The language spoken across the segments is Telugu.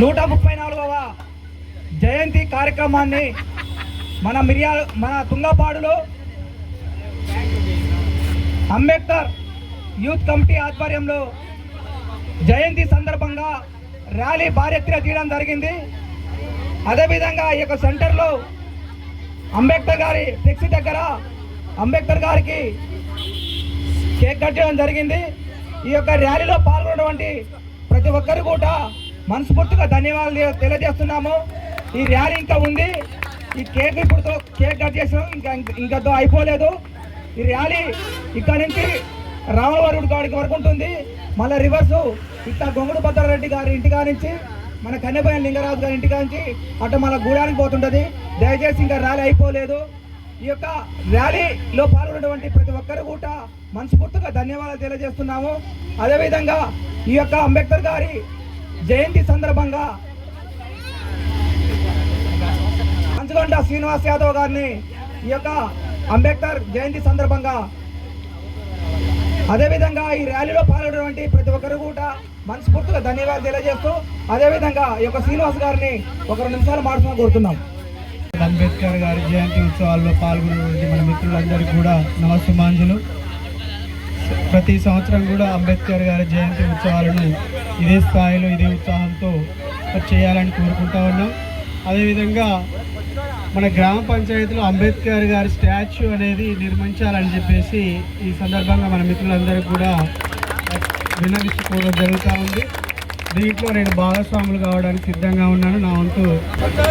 నూట ముప్పై నాలుగవ జయంతి కార్యక్రమాన్ని మన మిర్యాల మన తుంగపాడులో అంబేద్కర్ యూత్ కమిటీ ఆధ్వర్యంలో జయంతి సందర్భంగా ర్యాలీ భారెత్తిన తీయడం జరిగింది. అదేవిధంగా ఈ యొక్క సెంటర్లో అంబేద్కర్ గారి ఫ్లెక్సీ దగ్గర అంబేద్కర్ గారికి కేక్ కట్ చేయడం జరిగింది. ఈ యొక్క ర్యాలీలో పాల్గొన్నటువంటి ప్రతి ఒక్కరు కూడా మనస్ఫూర్తిగా ధన్యవాదాలు తెలియజేస్తున్నాము. ఈ ర్యాలీ ఇంకా ఉంది. ఈ కేక్ ఇప్పుడు కేక్ కట్ చేసినాం. ఇంకా ఇంకా అయిపోలేదు. ఈ ర్యాలీ ఇక్కడ నుంచి రామవరుడు కాడికి వరకు ఉంటుంది. మళ్ళీ రివర్స్ ఇట్లా గొంగుడు భద్రారెడ్డి గారి ఇంటికా నుంచి మన కన్నెపైన లింగరాజు గారి ఇంటికా నుంచి అటు మన గూడానికి పోతుంటది. దయచేసి ఇంకా ర్యాలీ అయిపోలేదు. ఈ యొక్క ర్యాలీలో పాల్గొన్నటువంటి ప్రతి ఒక్కరు కూడా మనస్ఫూర్తిగా ధన్యవాదాలు తెలియజేస్తున్నాము. అదేవిధంగా ఈ యొక్క అంబేద్కర్ గారి జయంతి సందర్భంగా పంచగొండ శ్రీనివాస్ యాదవ్ గారిని ఈ యొక్క అంబేద్కర్ జయంతి సందర్భంగా అదేవిధంగా ఈ ర్యాలీలో పాల్గొన్నటువంటి ప్రతి ఒక్కరు కూడా మనస్ఫూర్తిగా ధన్యవాదాలు తెలియజేస్తూ అదేవిధంగా ఈ యొక్క శ్రీనివాస్ గారిని ఒక రెండు నిమిషాలు మాట్లాడుతున్నా కోరుతున్నాం. అంబేద్కర్ గారి జయంతి ఉత్సవాల్లో పాల్గొన్నటువంటి మన మిత్రులందరికీ కూడా నమస్సుమాంజులు. ప్రతి సంవత్సరం కూడా అంబేద్కర్ గారి జయంతి ఉత్సవాలను ఇదే స్థాయిలో ఇదే ఉత్సాహంతో చేయాలని కోరుకుంటా ఉన్నాం. అదేవిధంగా మన గ్రామ పంచాయతీలో అంబేద్కర్ గారి స్టాచ్యూ అనేది నిర్మించాలని చెప్పేసి ఈ సందర్భంగా మన మిత్రులందరూ కూడా విన్నవించుకోవడం జరుగుతూ ఉంది. దీంట్లో నేను భాగస్వాములు కావడానికి సిద్ధంగా ఉన్నాను. నా వంతు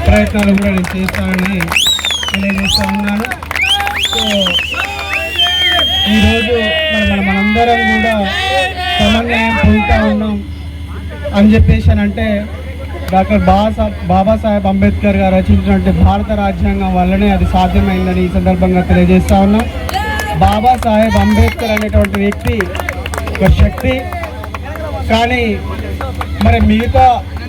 ప్రయత్నాలు కూడా నేను చేస్తానని తెలియజేస్తా ఉన్నాను. సో ఈరోజు మన మన అందరం కూడా సమన్వయం పొందుతూ ఉన్నాం అని చెప్పేసి అని అంటే డాక్టర్ బాబాసాహెబ్ బాబాసాహెబ్ అంబేద్కర్ గారు రచించినటువంటి భారత రాజ్యాంగం వల్లనే అది సాధ్యమైందని ఈ సందర్భంగా తెలియజేస్తా ఉన్నాం. బాబాసాహెబ్ అంబేద్కర్ అనేటువంటి వ్యక్తి ఒక శక్తి. కానీ మరి మిగతా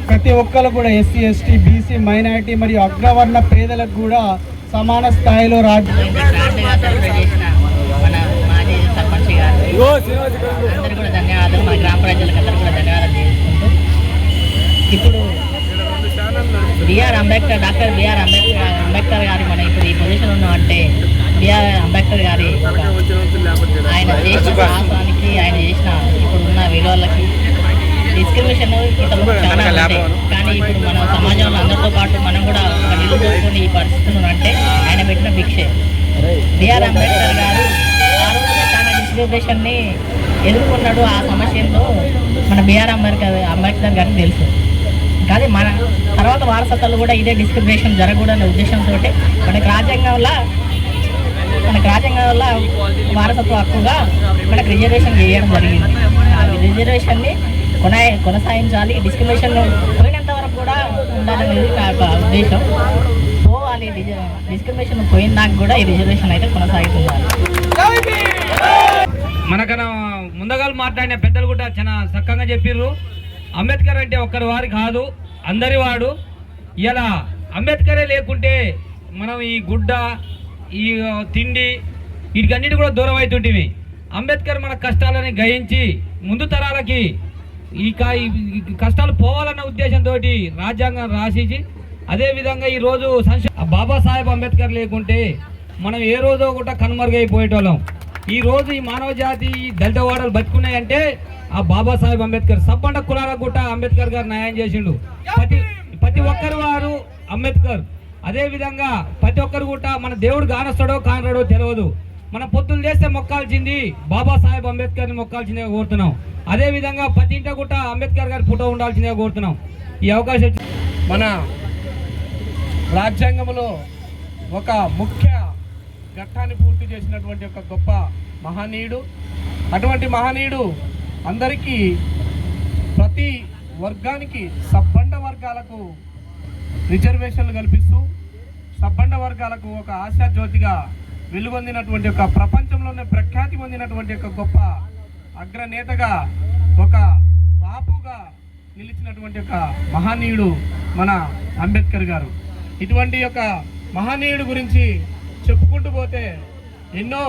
ప్రతి ఒక్కరు కూడా ఎస్సీ ఎస్టీ బీసీ మైనారిటీ మరియు అగ్రవర్ణ పేదలకు కూడా సమాన స్థాయిలో రాజ్య గ్రాండ్గా సెలబ్రేట్ చేసిన మన మాజీ అందరికీ కూడా ధన్యవాదాలు. మన గ్రామ ప్రజలకు అందరికీ కూడా ధన్యవాదాలు చేసుకుంటూ ఇప్పుడు BR Ambedkar doctor BR Ambedkar Ambedkar గారి మనం ఇప్పుడు ఈ పొజిషన్ ఉన్నామంటే బిఆర్ అంబేద్కర్ గారి ఆయన చేసిన సాహసానికి ఆయన చేసిన ఇప్పుడున్న విలువలకి డిస్క్రిమినేషన్ ఇతరులకు చాలా ఉంటాయి. కానీ ఇప్పుడు మన సమాజంలో అందరితో పాటు మనం కూడా నిలుపుకొని ఈ పరిస్థితులు అంటే ఆయన పెట్టిన భిక్షే. బిఆర్ అంబేద్కర్ గారు ఆ ఎదుర్కొన్నాడు ఆ సమస్యల్లో మన బిఆర్ అంబేద్కర్ అంబేద్కర్ గారికి తెలుసు. కానీ మన తర్వాత వారసత్వాలు కూడా ఇదే డిస్క్రిమినేషన్ జరగకూడదనే ఉద్దేశంతో మనకి రాజ్యాంగంలో మనకు రాజ్యాంగంలో వారసత్వ హక్కుగా మనకు రిజర్వేషన్ చేయడం జరిగింది. ఆ రిజర్వేషన్ని కొన కొనసాగించాలి. డిస్క్రిమినేషన్ పోయినంత వరకు కూడా ఉండాలనేది నా యొక్క ఉద్దేశం. పోవాలి డిస్క్రిమినేషన్ పోయిన దాకా కూడా ఈ రిజర్వేషన్ అయితే కొనసాగుతుంది మనకన్నా ముందగాలు మాట్లాడిన పెద్దలు కూడా చాలా చక్కగా చెప్పిర్రు. అంబేద్కర్ అంటే ఒక్కరి వారి కాదు అందరి వాడు. ఇలా అంబేద్కరే లేకుంటే మనం ఈ గుడ్డ ఈ తిండి వీటికన్నిటి కూడా దూరం అవుతుంటివి అంబేద్కర్ మన కష్టాలని గ్రహించి ముందు తరాలకి ఈ కష్టాలు పోవాలన్న ఉద్దేశంతో రాజ్యాంగం రాసిచి అదేవిధంగా ఈరోజు సంశ బాబాసాహెబ్ అంబేద్కర్ లేకుంటే మనం ఏ రోజో కూడా కనుమరుగైపోయేటోళ్ళం. ఈ రోజు ఈ మానవ జాతి ఈ దళిత వాడలు బతుకున్నాయంటే ఆ బాబాసాహెబ్ అంబేద్కర్ సబ్బండ కులాల కూడా అంబేద్కర్ గారు న్యాయం చేసిండు. ప్రతి ప్రతి ఒక్కరు వారు అంబేద్కర్. అదే విధంగా ప్రతి ఒక్కరు కూడా మన దేవుడు కానొస్తాడో కానరాడో తెలియదు మన పొద్దున్న లేస్తే మొక్కాల్సింది బాబాసాహెబ్ అంబేద్కర్ని మొక్కాల్సిందే కోరుతున్నాం. అదే విధంగా ప్రతి ఇంట కూడా అంబేద్కర్ గారి ఫోటో ఉండాల్సిందే కోరుతున్నాం. ఈ అవకాశం మన రాజ్యాంగంలో ఒక ముఖ్య ఘట్టాన్ని పూర్తి చేసినటువంటి ఒక గొప్ప మహనీయుడు. అటువంటి మహనీయుడు అందరికీ ప్రతి వర్గానికి సబ్బండ వర్గాలకు రిజర్వేషన్లు కల్పిస్తూ సబ్బండ వర్గాలకు ఒక ఆశాజ్యోతిగా వెలుగొందినటువంటి ఒక ప్రపంచంలోనే ప్రఖ్యాతి పొందినటువంటి ఒక గొప్ప అగ్రనేతగా ఒక బాపుగా నిలిచినటువంటి ఒక మహనీయుడు మన అంబేద్కర్ గారు. ఇటువంటి యొక్క మహనీయుడు గురించి చెప్పుకుంటూ పోతే ఎన్నో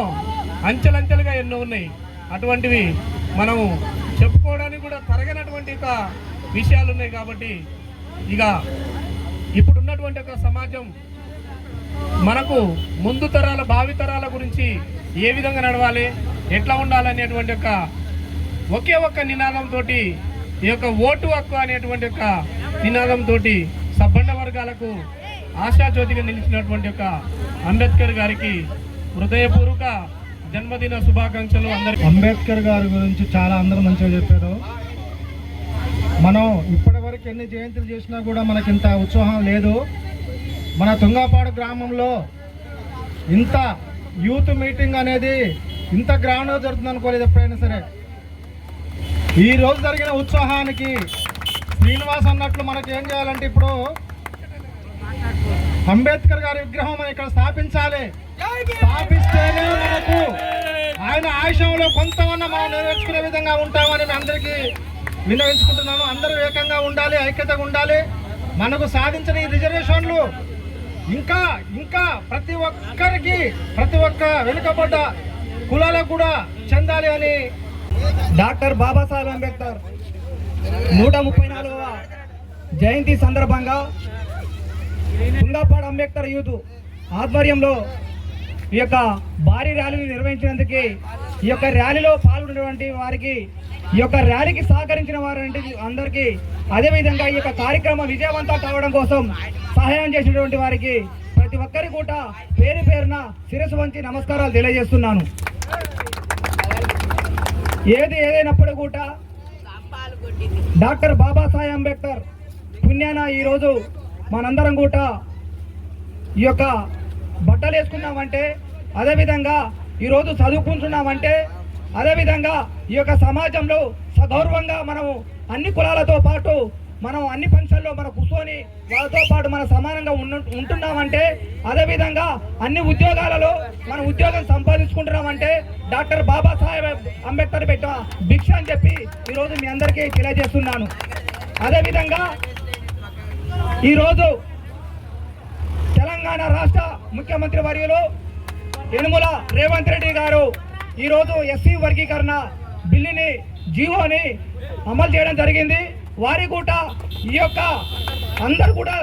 అంచెలంచెలుగా ఎన్నో ఉన్నాయి. అటువంటివి మనము చెప్పుకోవడానికి కూడా తరగనటువంటి ఒక విషయాలు ఉన్నాయి కాబట్టి ఇక ఇప్పుడున్నటువంటి ఒక సమాజం మనకు ముందు తరాల భావితరాల గురించి ఏ విధంగా నడవాలి ఎట్లా ఉండాలనేటువంటి ఒక ఒకే ఒక్క నినాదంతో ఈ యొక్క ఓటు హక్కు అనేటువంటి యొక్క నినాదంతో సబ్బండ వర్గాలకు ఆశాజ్యోతిగా నిలిచినటువంటి ఒక అంబేద్కర్ గారికి హృదయపూర్వక జన్మదిన శుభాకాంక్షలు అందరికీ. అంబేద్కర్ గారి గురించి చాలా అందరూ మంచిగా చెప్పారు. మనం ఇప్పటి వరకు ఎన్ని జయంతులు చేసినా కూడా మనకి ఇంత ఉత్సాహం లేదు. మన తుంగాపాడు గ్రామంలో ఇంత యూత్ మీటింగ్ అనేది ఇంత గ్రాండ్గా జరుగుతుంది అనుకోలేదు ఎప్పుడైనా సరే. ఈ రోజు జరిగిన ఉత్సాహానికి శ్రీనివాస్ అన్నట్లు మనకి ఏం చేయాలంటే ఇప్పుడు అంబేద్కర్ గారి విగ్రహం మనం ఇక్కడ స్థాపించాలి. స్థాపిస్తేనే మనకు ఆయన ఆయుషంలో కొంతమన్నా మనం నెరవేర్చుకునే విధంగా ఉంటామని మీ అందరికీ విన్నవించుకుంటున్నాము. అందరూ ఏకంగా ఉండాలి ఐక్యతగా ఉండాలి. మనకు సాధించిన ఈ రిజర్వేషన్లు ఇంకా ఇంకా ప్రతి ఒక్కరికి ప్రతి ఒక్క వెనుకబడ్డ కులాలకు కూడా చెందాలి అని డాక్టర్ బాబాసాహెబ్ అంబేద్కర్ నూట ముప్పై నాలుగవ జయంతి సందర్భంగా తుంగాపాడు అంబేద్కర్ యూత్ ఆధ్వర్యంలో ఈ యొక్క భారీ ర్యాలీని నిర్వహించినందుకు ఈ యొక్క ర్యాలీలో పాల్గొన్నటువంటి వారికి ఈ యొక్క ర్యాలీకి సహకరించిన వారి అందరికీ అదేవిధంగా ఈ యొక్క కార్యక్రమం విజయవంతం కావడం కోసం సహాయం చేసినటువంటి వారికి ప్రతి ఒక్కరి కూడా పేరు పేరున శిరస్సు వంచి నమస్కారాలు తెలియజేస్తున్నాను. ఏది ఏదైనప్పుడు కూడా డాక్టర్ బాబాసాహెబ్ అంబేద్కర్ పుణ్యాన ఈరోజు మనందరం కూడా ఈ యొక్క బట్టలు వేసుకున్నామంటే అదేవిధంగా ఈరోజు చదువుకుంటున్నామంటే అదేవిధంగా ఈ యొక్క సమాజంలో సగౌరవంగా మనము అన్ని కులాలతో పాటు మనం అన్ని ఫంక్షన్లో మనం కూర్చొని వాళ్ళతో పాటు మన సమానంగా ఉన్న ఉంటున్నామంటే అదేవిధంగా అన్ని ఉద్యోగాలలో మనం ఉద్యోగం సంపాదించుకుంటున్నామంటే డాక్టర్ బాబాసాహెబ్ అంబేద్కర్ పెట్ట భిక్ష అని చెప్పి ఈరోజు మీ అందరికీ తెలియజేస్తున్నాను. అదేవిధంగా ఈరోజు తెలంగాణ రాష్ట్ర ముఖ్యమంత్రి వర్యులు యనుమల రేవంత్ రెడ్డి గారు ఈరోజు ఎస్సీ వర్గీకరణ బిల్లుని జీవోని అమలు చేయడం జరిగింది. వారి కూడా ఈ యొక్క అందరు కూడా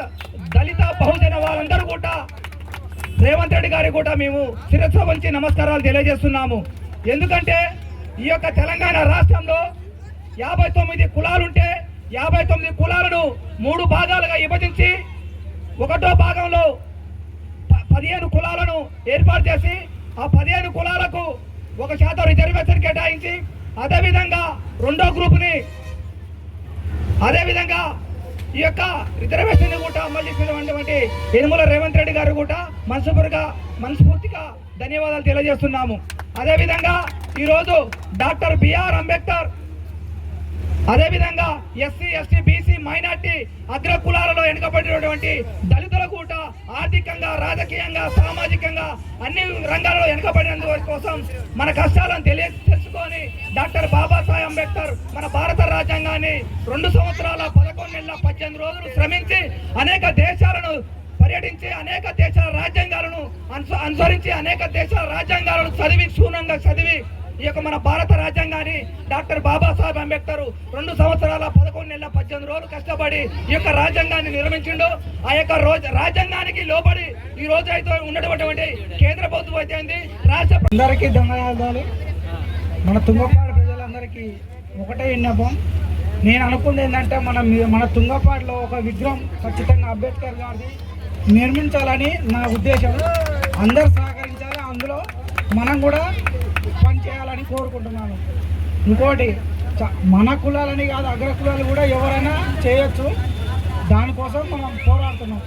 దళిత బహుజన వారందరూ కూడా రేవంత్ రెడ్డి గారి కూడా మేము శిరస్సు వంచి నమస్కారాలు తెలియజేస్తున్నాము. ఎందుకంటే ఈ యొక్క తెలంగాణ రాష్ట్రంలో యాభై తొమ్మిది కులాలుంటే యాభై తొమ్మిది కులాలను మూడు భాగాలుగా విభజించి ఒకటో భాగంలో ప- పదిహేను కులాలను ఏర్పాటు చేసి ఆ పదిహేను కులాలకు ఒక శాతం రిజర్వేషన్ కేటాయించి అదేవిధంగా రెండో గ్రూపుని అదేవిధంగా ఈ యొక్క రిజర్వేషన్ కూడా అమలు చేసినటువంటి యనుమల రేవంత్ రెడ్డి గారు కూడా మనస్ఫూర్తిగా మనస్ఫూర్తిగా ధన్యవాదాలు తెలియజేస్తున్నాము. అదేవిధంగా ఈరోజు డాక్టర్ బిఆర్ అంబేద్కర్ అదేవిధంగా ఎస్సీ ఎస్టీ బీసీ మైనార్టీ అగ్ర కులాలలో వెనుకబడినటువంటి దళితుల కూడా ఆర్థికంగా రాజకీయంగా సామాజికంగా అన్ని రంగాలలో వెనుకబడినందు కోసం మన కష్టాలను తెలియ తెలుసుకొని డాక్టర్ బాబాసాహెబ్ అంబేద్కర్ మన భారత రాజ్యాంగాన్ని రెండు సంవత్సరాల పదకొండు నెలల పద్దెనిమిది రోజులు శ్రమించి అనేక దేశాలను పర్యటించి అనేక దేశాల రాజ్యాంగాలను అనుస అనుసరించి అనేక దేశాల రాజ్యాంగాలను చదివి క్షుణ్ణంగా చదివి ఈ యొక్క మన భారత రాజ్యాంగాన్ని డాక్టర్ బాబాసాహెబ్ అంబేద్కర్ రెండు సంవత్సరాల పదకొండు నెలల పద్దెనిమిది రోజులు కష్టపడి ఈ యొక్క రాజ్యాంగాన్ని నిర్మించిండు. ఆ యొక్క రోజు రాజ్యాంగానికి లోబడి ఈ రోజు అయితే ఉన్నటువంటి కేంద్ర ప్రభుత్వం అయితే రాష్ట్ర అందరికీ ధన్యవాదాలు. మన తుంగపాడు ప్రజలందరికీ ఒకటే విన్నపం. నేను అనుకుంది ఏంటంటే మనం మన తుంగపాడులో ఒక విగ్రహం ఖచ్చితంగా అంబేద్కర్ గారిది నిర్మించాలని నా ఉద్దేశం. అందరు సహకరించాలి. అందులో మనం కూడా పనిచేయాలని కోరుకుంటున్నాను. ఇంకోటి మన కులాలని కాదు అగ్ర కులాలు కూడా ఎవరైనా చేయొచ్చు. దానికోసం మనం పోరాడుతున్నాం.